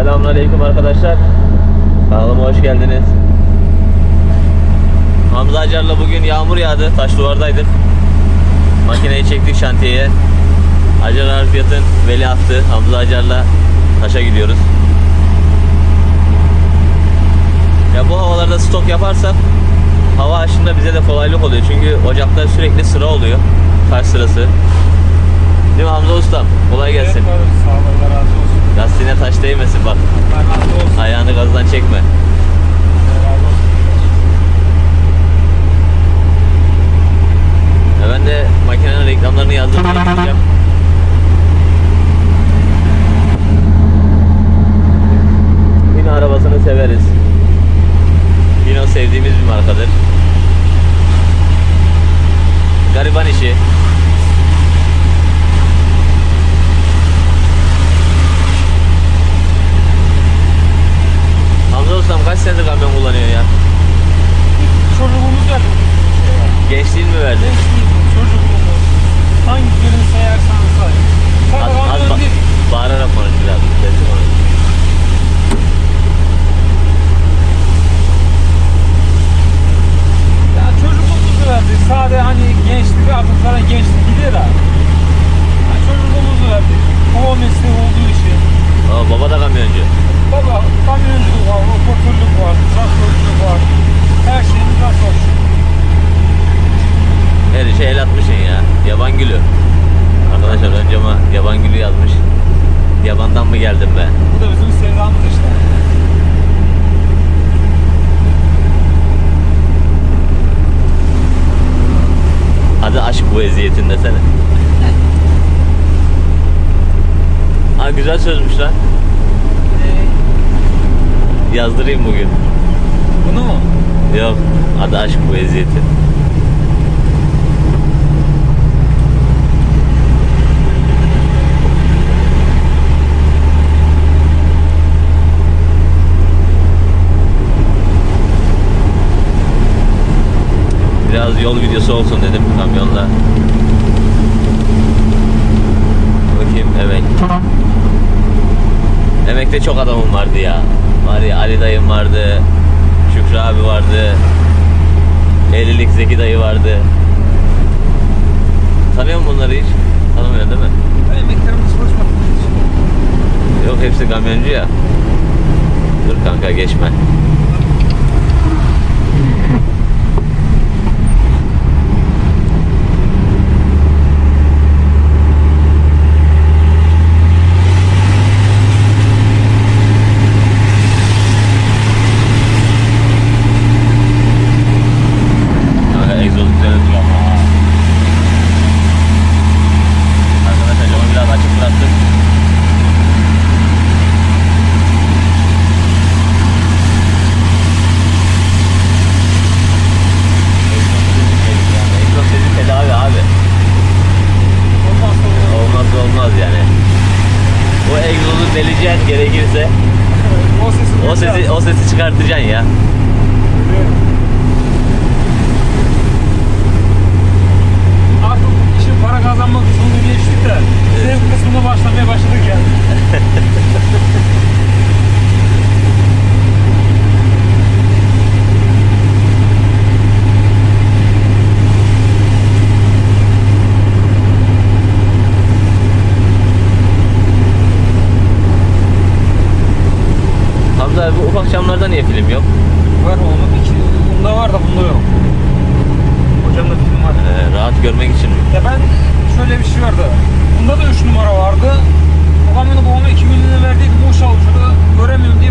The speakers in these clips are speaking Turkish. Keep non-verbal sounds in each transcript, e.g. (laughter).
Selamünaleyküm arkadaşlar. Kanalıma hoş geldiniz. Hamza Acar'la bugün yağmur yağdı. Taş duvardaydık. Makineyi çektik şantiyeye. Acar Arfiyat'ın veliahtı. Hamza Acar'la taşa gidiyoruz. Ya bu havalarda stok yaparsak hava aşında bize de kolaylık oluyor. Çünkü ocakta sürekli sıra oluyor. Taş sırası. Değil mi Hamza Ustam? Kolay gelsin. Evet, Sağ ol, Allah razı olsun. Lastiğine taş değmesin bak. Ayağını gazdan çekme. Ya ben de makinenin reklamlarını gideceğim. Hino arabasını severiz. Hino sevdiğimiz bir markadır. Gariban işi. Hamza Ustam kaç senedir kamyon kullanıyor ya? Çocukluğumuz var. Gençliğin mi verdi? Gençliğimiz, çocukluğumuz. Hangi birini sayarsan say. Az, Tabii az ba- bağırarak konuş biraz. Sesli konuş. Ya çocukluğumuzu verdik. Sade hani gençlik artık sana gençlik gidiyor da. Ya çocukluğumuzu verdik. Hava mesleği olduğu için. Aa, baba da kamyoncu. Baba kamyonculuk var, operatörlük var, traktörlük var. Her şeyimiz var çok şükür. Her işe el atmışsın ya. Yaban gülü. Arkadaşlar önce ama yaban gülü yazmış. Yabandan mı geldim be? Bu da bizim sevdamız işte. Hadi aşk bu eziyetin desene. Aa güzel sözmüş lan. Yazdırayım bugün. Bunu mu? Yok. Adı aşk bu eziyetin. Biraz yol videosu olsun dedim kamyonla. Bakayım emek. Emekte çok adamım vardı ya. Var ya Ali dayım vardı. Şükrü abi vardı. 50'lik Zeki dayı vardı. Tanıyor musun bunları hiç? Tanımıyor değil mi? Ben emeklerimi çalışmadım. Yok hepsi kamyoncu ya. Dur kanka geçme. Kanka egzoz üzerine dur ama. Arkadaşlar camı biraz açık bıraktım. Egzoz sesi tedavi abi. Olmazsa olur. Olmazsa olmaz yani. O egzozu deleceksin gerekirse. O sesi O sesi çıkartacaksın ya işin para kazanma kısmını geçtik de Evet. zevk kısmına başlamaya başladık yani. Bu ufak camlarda niye film yok? Var onun iki, bunda var da bunda yok. Hocamda film var. Ee, rahat görmek için mi? Ya ben şöyle bir şey vardı. Bunda da 3 numara vardı. O kamyonu babama 2 milyona verdiydim. O çalışıyordu. Göremiyorum diye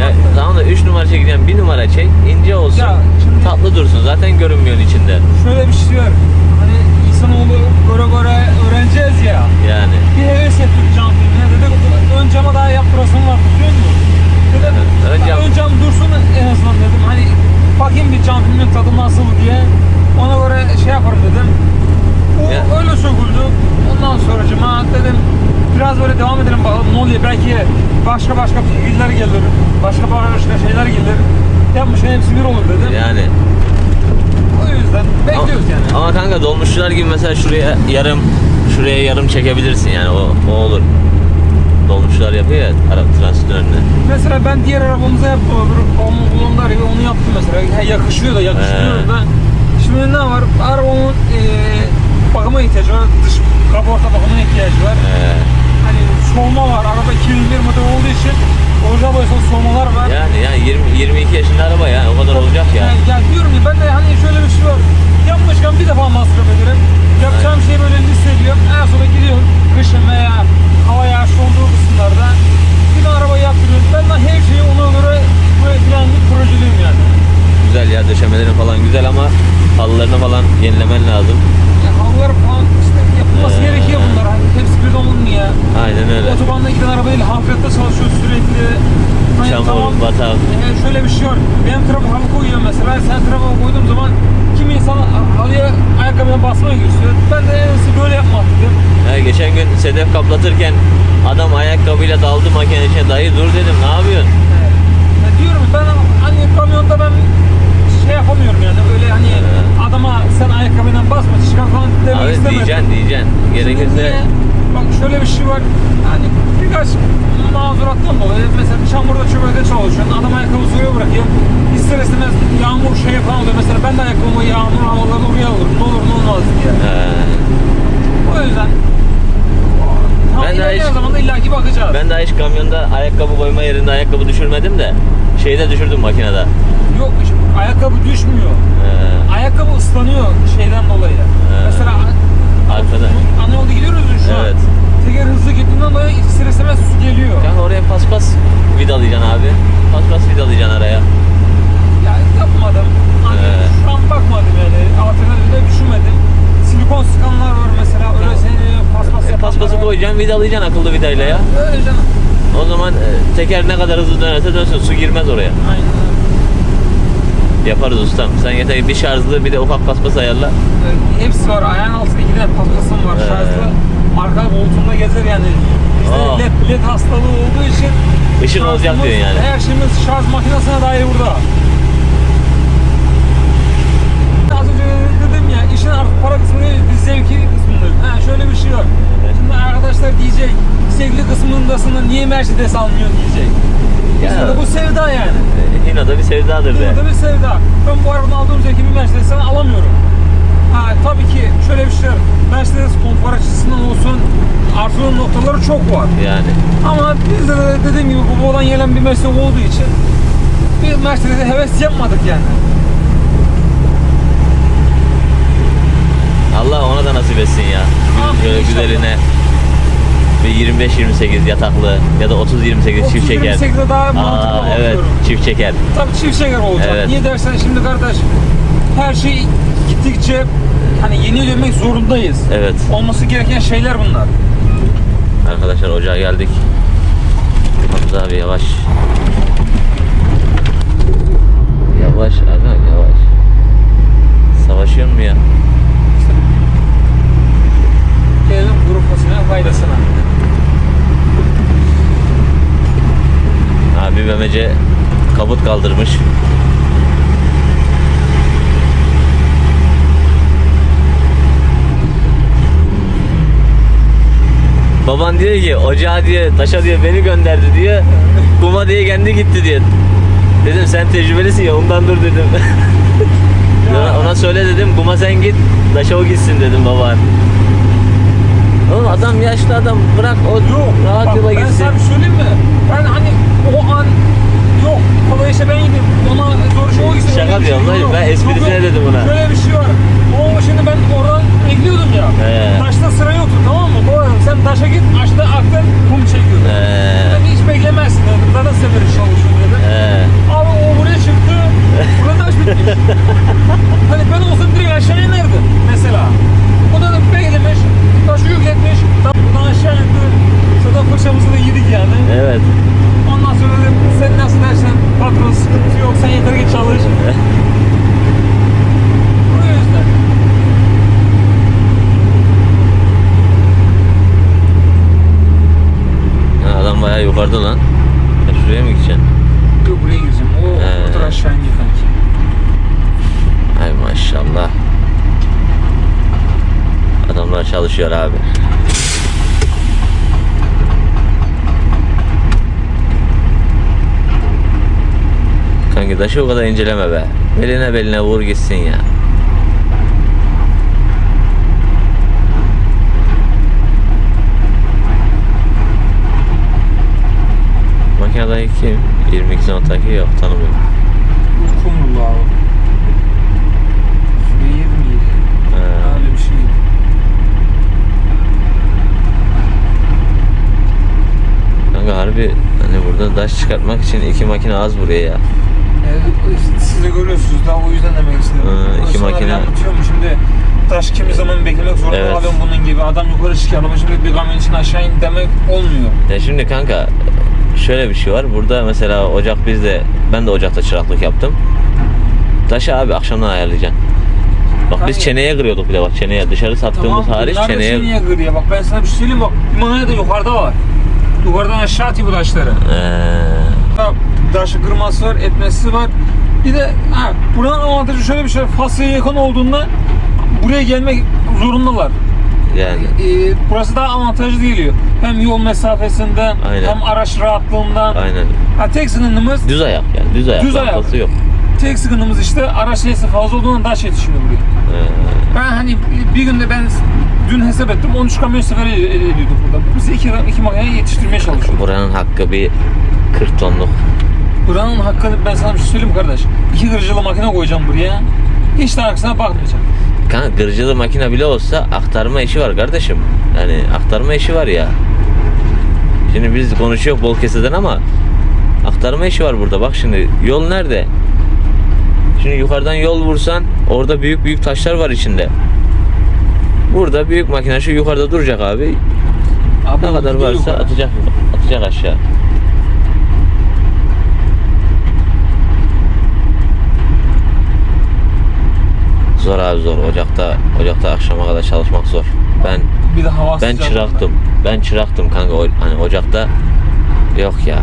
Ya tamam da 3 numara çekeceğim bir numara çek ince olsun Ya şimdi- tatlı dursun zaten görünmüyorsun içinde şöyle bir şey var. Hani insanoğlu göre göre öğreneceğiz ya. yani. Bir heves ettik cam filmine. Dedik ön cama daha yaptırasım var biliyor musun? Dedim Ön ön, cam- cam dursun en azından dedim. Hani bakayım bir cam filmin tadı nasıl diye. Ona göre şey yaparım dedim. O Ya. öyle söküldü. Ondan sonra cama dedim biraz böyle devam edelim bakalım ne oluyor. Belki başka başka fikirler gelir. Başka başka şeyler gelir. Yapmışın hepsi bir olur dedim. Yani. O yüzden bekliyoruz ama, yani. Ama kanka dolmuşçular gibi mesela şuraya yarım şuraya yarım çekebilirsin yani o, o olur. Dolmuşlar yapıyor. ya araba transitin önüne. Mesela ben diğer arabamıza babamın kullandığı arabaya onu yaptım mesela. Ya yakışıyor da yakışıyor He. da. Şimdi ne var? Arabamın eee bakıma ihtiyacı var. Dış kaporta bakımına ihtiyacı var. Ee, Hani soğuma var. Araba 2001 model olduğu için var. Yani yani 20 22 yaşında araba ya o kadar olacak ya. Yani, yani diyorum ki ben de hani şöyle bir şey var. Yapmışken bir defa masraf ederim. Yapacağım şeyi böyle listeliyorum. En sona gidiyorum. Kışın veya hava yağışlı olduğu kısımlarda. Bir de arabayı yaptırıyorum. Ben de her şeyi ona göre planlı projeliyim yani. Güzel ya döşemelerin falan güzel ama halılarını falan yenilemen lazım. Ya havalar falan işte yapılması Ee. gerekiyor bunlar. Hani hepsi birden olmuyor. Aynen öyle. Otobanda giden araba değil, halkatta çalışıyor sürekli. Hani Çamur, batak. e, şöyle bir şey var. Benim trafik halı koyuyor mesela. Sen trafiğe koyduğum zaman kim insan halıya ayakkabıyla basmaya geçiyor. Ben de en iyisi böyle yapmak dedim. Ya geçen gün sedef kaplatırken adam ayakkabıyla daldı makinenin içine dayı dur dedim ne yapıyorsun? E, ya diyorum ben hani kamyonda ben şey yapamıyorum yani öyle hani Ee. adama sen ayakkabıyla basma çıkar falan demek Abi istemedim. diyeceksin diyeceksin. Şimdi Gerekirse niye? Bak şöyle bir şey var. Hani birkaç mazurattan dolayı mesela çamurda çömelde çalışıyorsun. Adam ayakkabı suya bırakıyor. İster istemez yağmur şey falan oluyor. Mesela ben de ayakkabımı yağmur havalarında oraya alırım. Ne olur ne olmaz diye. He. O yüzden Ben de hiç- zaman da illaki bakacağız. ben daha hiç kamyonda ayakkabı koyma yerinde ayakkabı düşürmedim de şeyde düşürdüm makinede. Yok ayakkabı düşmüyor. He. Ayakkabı ıslanıyor şeyden dolayı. Mesela Arkada. ana yolda gidiyoruz ya şu an. Evet. Teker hızlı gittiğinden dolayı ister istemez su geliyor. Kanka oraya paspas vidalayacaksın abi. Paspas vidalayacaksın araya. Ya yapmadım. Hani Ee. şu an bakmadım yani. Alternatif de düşünmedim. Silikon sıkanlar var mesela. Öyle seni paspas E, yapanlar paspası var. Koyacaksın vidalayacaksın akıllı vidayla ya. Öyle canım. O zaman e, teker ne kadar hızlı dönerse dönsün su girmez oraya. Aynen. Yaparız ustam. Sen yeter ki bir şarjlı bir de ufak paspas ayarla. Hepsi var. Ayağın altında iki tane paspasım var. Ee. Şarjlı. Arka koltuğunda gezer yani. Bizde Aa. led, led hastalığı olduğu için Işık olacak diyorsun yani. Her şeyimiz şarj makinesine dair burada. Az önce işin artık para kısmı değil, biz zevki kısmındayız. Ha şöyle bir şey var. Şimdi arkadaşlar diyecek, sevgili kısmındasın niye Mercedes almıyor diyecek. Ya. Aslında bu sevda yani. E, Yine de bir sevdadır de. Burada bir sevda. Ben bu arabanın aldığım zevki bir Mercedes'ten alamıyorum. Ha tabii ki şöyle bir şey var. Mercedes konfor açısından olsun artırım noktaları çok var. Yani. Ama biz de dediğim gibi babadan gelen bir meslek olduğu için bir Mercedes'e heves yapmadık yani. Allah ona da nasip etsin ya. İnşallah. güzeline bir 25-28 yataklı ya da 30-28 çift çeker. 30-28'de daha mantıklı Aa, evet bakıyorum. çift çeker. Tabii çift şeker olacak. Evet. Niye dersen şimdi kardeş her şey gittikçe hani yeni dönmek zorundayız. Evet. Olması gereken şeyler bunlar. Arkadaşlar ocağa geldik. Hamza abi yavaş. Yavaş aga yavaş. Savaşıyor mu ya? Kabut kaldırmış. Baban diyor ki ocağa diye taşa diye beni gönderdi diyor. Kuma diye kendi gitti diyor. Dedim sen tecrübelisin ya ondan dur dedim. (laughs) ona, ona söyle dedim kuma sen git taşa o gitsin dedim baban. Oğlum adam yaşlı adam bırak o Yok. rahat bak, yola ben gitsin. sana bir söyleyeyim mi? Ben hani o an Kolay işe ben gideyim. Ona zor işe o gitsin. Şaka diyorum lan, yok. ben esprisine dedim buna. Şöyle bir şey var. O şimdi ben oradan bekliyordum ya. He. Taşta sıra yoktu tamam mı? Doğru. Sen taşa git aşağıda aktar kum çekiyordun. Ee, Bayağı yukarıda lan. Ya şuraya mı gideceksin? Yok buraya gireceğim. O ee. otur aşağı indir kanki. Ay maşallah. Adamlar çalışıyor abi. Kanki taşı o kadar inceleme be. Beline beline vur gitsin ya. Makinedeki kim? 22 noktaki yok tanımıyorum. Kumrulu abi. Zübeyir miydi? Ee, Öyle bir şey. kanka harbi hani burada taş çıkartmak için iki makine az buraya ya. Evet, işte siz de görüyorsunuz da o yüzden demek istedim. Hı, iki makine- anlatıyorum şimdi taş kimi zaman beklemek zorunda Evet. kalıyorum bunun gibi. Adam yukarı çıkıyor ama şimdi bir kamyon için aşağı in demek olmuyor. Ya şimdi kanka şöyle bir şey var. Burada mesela ocak bizde ben de ocakta çıraklık yaptım. Taşı abi akşamdan ayarlayacaksın. Bak biz çeneye kırıyorduk bile bak çeneye dışarı sattığımız hariç bunlar da çeneye. çeneye kırıyor. Bak ben sana bir şey söyleyeyim bak. Limanaya da yukarıda var. Yukarıdan aşağı atıyor bu taşları. Ee, Taşı kırması var, etmesi var. Bir de ha, buranın avantajı şöyle bir şey. Fasya'ya yakın olduğunda buraya gelmek zorundalar. Yani Ee, burası daha avantajlı geliyor. Hem yol mesafesinden, Aynen. hem araç rahatlığından. aynen. Ha, tek sıkıntımız, Düz ayak yani düz ayak. Düz ayak. yok. tek sıkıntımız işte araç sayısı fazla olduğundan taş yetişmiyor buraya. Ee, Ben hani bir günde ben dün hesap ettim 13 kamyon seferi ed- ediyorduk burada. Biz iki, iki makineyi yetiştirmeye çalışıyoruz. buranın hakkı bir 40 tonluk. Buranın hakkını ben sana bir şey söyleyeyim kardeş. İki kırıcılı makine koyacağım buraya. Hiç de arkasına bakmayacağım. Kanka gırcılı makine bile olsa aktarma işi var kardeşim. Yani aktarma işi var ya. Şimdi biz konuşuyor bol keseden ama aktarma işi var burada. Bak şimdi yol nerede? Şimdi yukarıdan yol vursan orada büyük büyük taşlar var içinde. Burada büyük makine şu yukarıda duracak abi. Abi Ne kadar varsa yukarı. atacak atacak aşağı. Zor abi zor. Ocakta ocakta akşama kadar çalışmak zor. Ben Bir de hava ben çıraktım. Ben çıraktım kanka. O- Hani ocakta yok ya.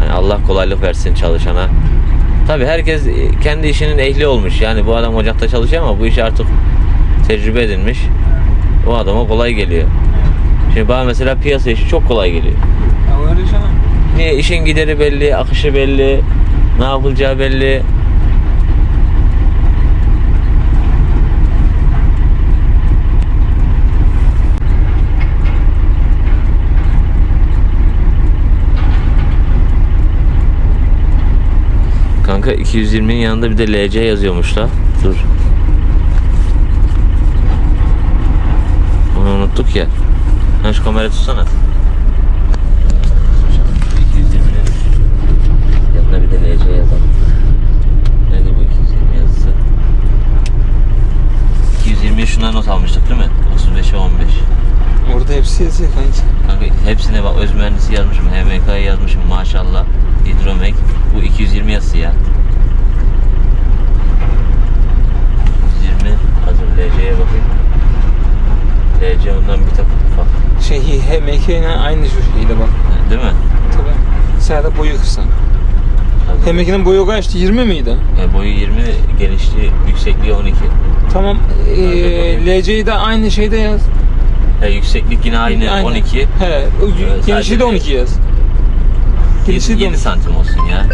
Hani Allah kolaylık versin çalışana. Tabi herkes kendi işinin ehli olmuş. Yani bu adam ocakta çalışıyor ama bu işi artık tecrübe edinmiş. O adama kolay geliyor. Şimdi bana mesela piyasa işi çok kolay geliyor. Ya öyle canım. Niye? İşin gideri belli, akışı belli, ne yapılacağı belli. Kanka 220'nin yanında bir de LC yazıyormuş da. Dur. Onu unuttuk ya. Ha şu kamerayı tutsana. 220'nin yanına bir de LC yazalım. Nerede bu 220 yazısı? 220'yi şundan not almıştık değil mi? 35'e 15. Orada hepsi yazıyor kanki. Kanka hepsine bak öz mühendisi yazmışım, HMK'yı yazmışım maşallah. Hidromek. Bu 220 yazısı ya. 220 hazır LC'ye bakayım. LC ondan bir tık ufak. Şey HMK ile aynı şu şeyde bak. Değil mi? Tabii. Sadece boyu kısa. HMK'nin boyu kaçtı? 20 miydi? E, boyu 20, genişliği, yüksekliği 12. Tamam. Bakayım. LC'yi de aynı şeyde yaz. E, yükseklik yine aynı, Aynen. 12. He. O sadece de 12 yaz. 7, Genişliği de 7 12. santim olsun ya.